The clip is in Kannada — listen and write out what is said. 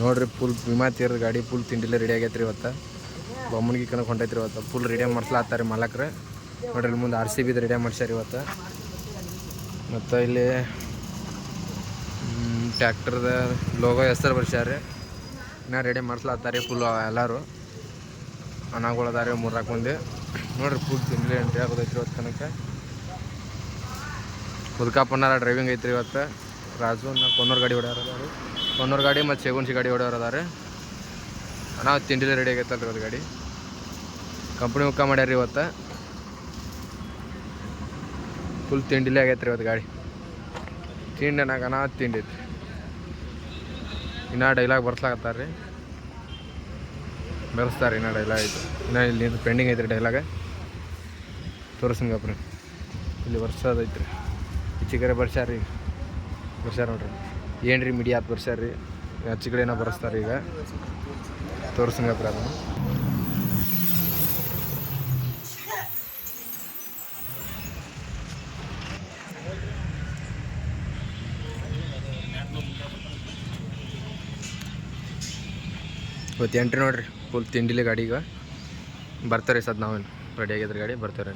ನೋಡ್ರಿ ಫುಲ್ ವಿಮಾ ತೀರದ ಗಾಡಿ ಫುಲ್ ತಿಂಡಿಲ್ಲ ರೆಡಿ ಆಗೈತ್ರಿ ಇವತ್ತು. ಬೊಮ್ಮನಿಗೆ ಕನಕ ಹೊಂಟೈತ್ರಿ ಇವತ್ತು. ಫುಲ್ ರೆಡಿ ಮಾಡ್ಸ್ಲಾತ್ತಾರೆ ಮಲಕ್ರೆ. ನೋಡ್ರಿ ಇಲ್ಲಿ ಮುಂದೆ ಆರ್ ಸಿ ಬಿದು ರೆಡಿ ಮಾಡ್ಸ್ಯಾರ ಇವತ್ತು. ಮತ್ತು ಇಲ್ಲಿ ಟ್ಯಾಕ್ಟ್ರದ ಲೋಗೋ ಹೆಸರು ಬರ್ಸ್ಯಾರ ಇನ್ನ ರೆಡಿ ಮಾಡ್ಸ್ಲಾತ್ತಾರೆ ಫುಲ್ ಎಲ್ಲರೂ. ಅನಾಗಳು ಮೂರು ಮಂದಿ. ನೋಡ್ರಿ ಫುಲ್ ತಿಂಡಿ ಎಂಟ್ರಿ ಆಗೋದೈತ್ರಿ ಇವತ್ತು ಕನಕ ಉದ್ಕಾಪನ್ನಾರ ಡ್ರೈವಿಂಗ್ ಐತ್ರಿ ಇವತ್ತು. ರಾಜು ಕೊನ್ನೂರು ಗಾಡಿ ಹೊಡ್ಯಾರ ಕೊನ್ನೂರು ಗಾಡಿ ಮತ್ತು ಸೇಗುನ್ಸಿ ಗಾಡಿ ಹೊಡ್ಯಾರ ನಾವು ತಿಂಡಿಲಿ ರೆಡಿ ಆಗೈತಲ್ರಿ ಅದು ಗಾಡಿ. ಕಂಪ್ನಿ ಮುಖ ಮಾಡ್ಯಾರ ಇವತ್ತು. ಫುಲ್ ತಿಂಡಿಲೇ ಆಗೈತ್ರಿ ಇವತ್ತು ಗಾಡಿ. ತಿಂಡಿ ನಾಗ ನಾ ತಿಂಡಿ ಐತ್ರಿ. ಇನ್ನೂ ಡೈಲಾಗ್ ಬರ್ಸ್ಲಾಕತ್ತಾರ ರೀ ಬೆಳೆಸ್ತಾರೆ ಇನ್ನೂ ಡೈಲಾಗ್ ಐತೆ ಇನ್ನೂ ಇಲ್ಲಿ ಪೆಂಡಿಂಗ್ ಐತ್ರಿ ಡೈಲಾಗ ತೋರಿಸಂಗಪ್ಪ ರೀ ಇಲ್ಲಿ ವರ್ಷದೈತ್ರಿ ಈಚೆಗರೆ ರೀ ಬರ್ಸ್ಯಾರ ನೋಡ್ರಿ. ಏನು ರೀ ಮೀಡಿಯಾ ಬರ್ಸ್ಯಾರ ರೀ ಆಚೆ ಕಡೆ ಏನೋ ಬರ್ಸ್ತಾರೆ ಈಗ. ತೋರಿಸಂಗಪ್ಪ ಅದನ್ನು. ಇವತ್ತು ಎಂಟ್ರಿ ನೋಡ್ರಿ ಫುಲ್ ತಿಂಡಿಲಿ ಗಾಡಿ ಈಗ. ಬರ್ತಾರೆ ಸದ್ ನಾವೇನು ರೆಡಿ ಆಗಿದ್ರೆ ಗಾಡಿ ಬರ್ತಾರೆ.